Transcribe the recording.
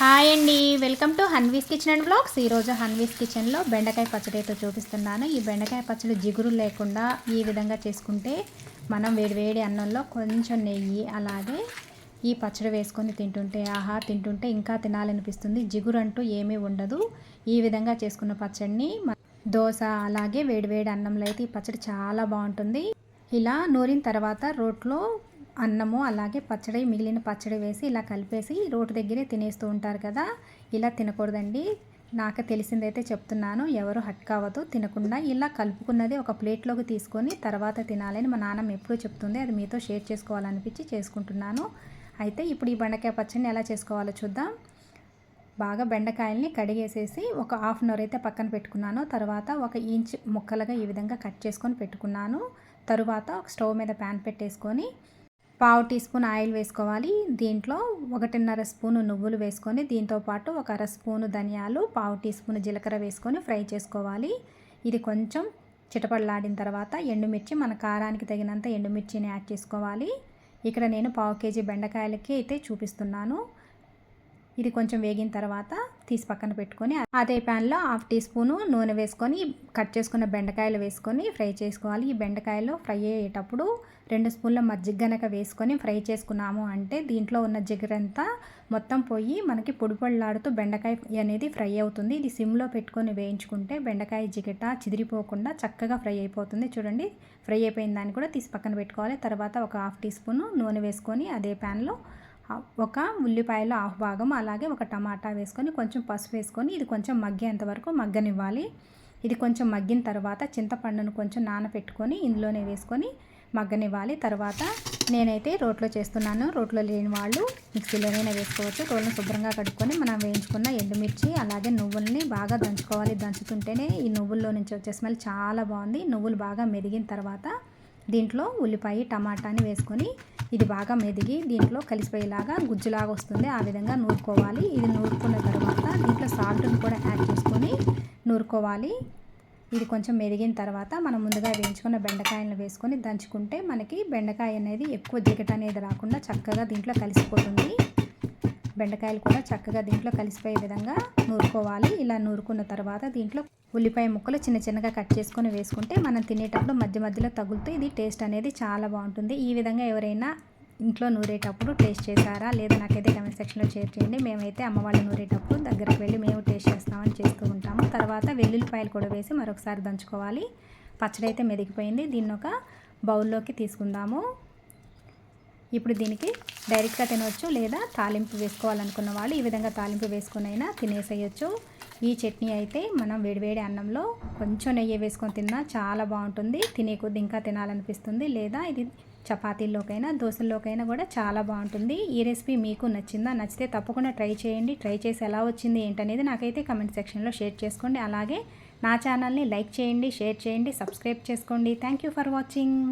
Hi అండి. Welcome to Hanvi's kitchen and blogs. ఈరోజు హన్వీస్ కిచెన్లో బెండకాయ పచ్చడి అయితే చూపిస్తున్నాను. ఈ బెండకాయ పచ్చడి జిగురు లేకుండా ఈ విధంగా చేసుకుంటే మనం వేడివేడి అన్నంలో కొంచెం నెయ్యి అలాగే ఈ పచ్చడి వేసుకొని తింటుంటే ఆహా తింటుంటే ఇంకా తినాలనిపిస్తుంది. జిగురు అంటూ ఏమీ ఉండదు. ఈ విధంగా చేసుకున్న పచ్చడిని దోశ అలాగే వేడివేడి అన్నంలో అయితే ఈ పచ్చడి చాలా బాగుంటుంది. ఇలా నూరిన తర్వాత రోట్లో అన్నము అలాగే పచ్చడి మిగిలిన పచ్చడి వేసి ఇలా కలిపేసి రోడ్డు దగ్గరే తినేస్తూ ఉంటారు కదా. ఇలా తినకూడదండి. నాకు తెలిసిందైతే చెప్తున్నాను. ఎవరు హట్ కావద్దు తినకుండా ఇలా కలుపుకున్నది ఒక ప్లేట్లోకి తీసుకొని తర్వాత తినాలని మా నాన్నమ్మ ఎప్పుడూ చెప్తుంది. అది మీతో షేర్ చేసుకోవాలనిపించి చేసుకుంటున్నాను. అయితే ఇప్పుడు ఈ బెండకాయ పచ్చడిని ఎలా చేసుకోవాలో చూద్దాం. బాగా బెండకాయల్ని కడిగేసేసి ఒక హాఫ్ అన్ అవర్ అయితే పక్కన పెట్టుకున్నాను. తర్వాత ఒక ఇంచ్ ముక్కలుగా ఈ విధంగా కట్ చేసుకొని పెట్టుకున్నాను. తరువాత ఒక స్టవ్ మీద ప్యాన్ పెట్టేసుకొని పావు టీ స్పూన్ ఆయిల్ వేసుకోవాలి. దీంట్లో ఒకటిన్నర స్పూను నువ్వులు వేసుకొని దీంతో పాటు ఒక అర స్పూను ధనియాలు పావు టీ స్పూన్ జీలకర్ర వేసుకొని ఫ్రై చేసుకోవాలి. ఇది కొంచెం చిటపడలాడిన తర్వాత ఎండుమిర్చి మన కారానికి తగినంత ఎండుమిర్చిని యాడ్ చేసుకోవాలి. ఇక్కడ నేను పావు కేజీ బెండకాయలకి అయితే చూపిస్తున్నాను. ఇది కొంచెం వేగిన తర్వాత తీసి పక్కన పెట్టుకొని అదే ప్యాన్లో హాఫ్ టీ స్పూను నూనె వేసుకొని కట్ చేసుకున్న బెండకాయలు వేసుకొని ఫ్రై చేసుకోవాలి. ఈ బెండకాయలు ఫ్రై అయ్యేటప్పుడు రెండు స్పూన్ల మజ్జిగ గనక వేసుకొని ఫ్రై చేసుకున్నాము అంటే దీంట్లో ఉన్న జిగరంతా మొత్తం పోయి మనకి పొడి పొడిలాడుతూ బెండకాయ అనేది ఫ్రై అవుతుంది. ఇది సిమ్లో పెట్టుకొని వేయించుకుంటే బెండకాయ జిగట చిదిరిపోకుండా చక్కగా ఫ్రై అయిపోతుంది. చూడండి ఫ్రై అయిపోయిన దాన్ని కూడా తీసి పక్కన పెట్టుకోవాలి. తర్వాత ఒక హాఫ్ టీ స్పూను నూనె వేసుకొని అదే ప్యాన్లో ఒక ఉల్లిపాయలో హాఫ్ భాగం అలాగే ఒక టమాటా వేసుకొని కొంచెం పసుపు వేసుకొని ఇది కొంచెం మగ్గేంత వరకు మగ్గనివ్వాలి. ఇది కొంచెం మగ్గిన తర్వాత చింతపండును కొంచెం నానబెట్టుకొని ఇందులోనే వేసుకొని మగ్గనివ్వాలి. తర్వాత నేనైతే రోట్లో చేస్తున్నాను. రోట్లో లేని వాళ్ళు మిక్సీలోనైనా వేసుకోవచ్చు. రోడ్లను శుభ్రంగా కడుక్కొని మనం వేయించుకున్న ఎండుమిర్చి అలాగే నువ్వుల్ని బాగా దంచుకోవాలి. దంచుతుంటేనే ఈ నువ్వుల్లో నుంచి వచ్చే స్మెల్ చాలా బాగుంది. నువ్వులు బాగా మెరిగిన తర్వాత దీంట్లో ఉల్లిపాయ టమాటాని వేసుకొని ఇది బాగా మెదిగి దీంట్లో కలిసిపోయేలాగా గుజ్జులాగా వస్తుంది. ఆ విధంగా నూరుకోవాలి. ఇది నూరుకున్న తర్వాత దీంట్లో సాల్ట్ని కూడా యాడ్ చేసుకొని నూరుకోవాలి. ఇది కొంచెం మెరిగిన తర్వాత మనం ముందుగా వేయించుకున్న బెండకాయలను వేసుకొని దంచుకుంటే మనకి బెండకాయ అనేది ఎక్కువ జిగట అనేది రాకుండా చక్కగా దీంట్లో కలిసిపోతుంది. బెండకాయలు కూడా చక్కగా దీంట్లో కలిసిపోయే విధంగా నూరుకోవాలి. ఇలా నూరుకున్న తర్వాత దీంట్లో ఉల్లిపాయ ముక్కలు చిన్న చిన్నగా కట్ చేసుకొని వేసుకుంటే మనం తినేటప్పుడు మధ్య మధ్యలో తగులుతూ ఇది టేస్ట్ అనేది చాలా బాగుంటుంది. ఈ విధంగా ఎవరైనా ఇంట్లో నూరేటప్పుడు టేస్ట్ చేశారా? లేదా నాకైతే కమెంట్ సెక్షన్లో షేర్ చేయండి. మేమైతే అమ్మ వాళ్ళు నూరేటప్పుడు దగ్గరికి వెళ్ళి మేము టేస్ట్ చేస్తామని చేస్తూ ఉంటాము. తర్వాత వెల్లుల్లిపాయలు కూడా వేసి మరొకసారి దంచుకోవాలి. పచ్చడి అయితే మెదిగిపోయింది. దీన్ని ఒక బౌల్లోకి తీసుకుందాము. ఇప్పుడు దీనికి డైరెక్ట్గా తినవచ్చు లేదా తాలింపు వేసుకోవాలనుకున్న వాళ్ళు ఈ విధంగా తాలింపు వేసుకునైనా అయినా తినేసేయచ్చు. ఈ చట్నీ అయితే మనం వేడివేడి అన్నంలో కొంచెం నెయ్యి వేసుకొని తిన్నా చాలా బాగుంటుంది. తినే కొద్ది ఇంకా తినాలనిపిస్తుంది లేదా ఇది చపాతీల్లోకైనా దోశల్లోకైనా కూడా చాలా బాగుంటుంది. ఈ రెసిపీ మీకు నచ్చిందా? నచ్చితే తప్పకుండా ట్రై చేయండి. ట్రై చేసి ఎలా వచ్చింది ఏంటనేది నాకైతే కమెంట్ సెక్షన్లో షేర్ చేసుకోండి. అలాగే నా ఛానల్ని లైక్ చేయండి షేర్ చేయండి సబ్స్క్రైబ్ చేసుకోండి. Thank you for watching.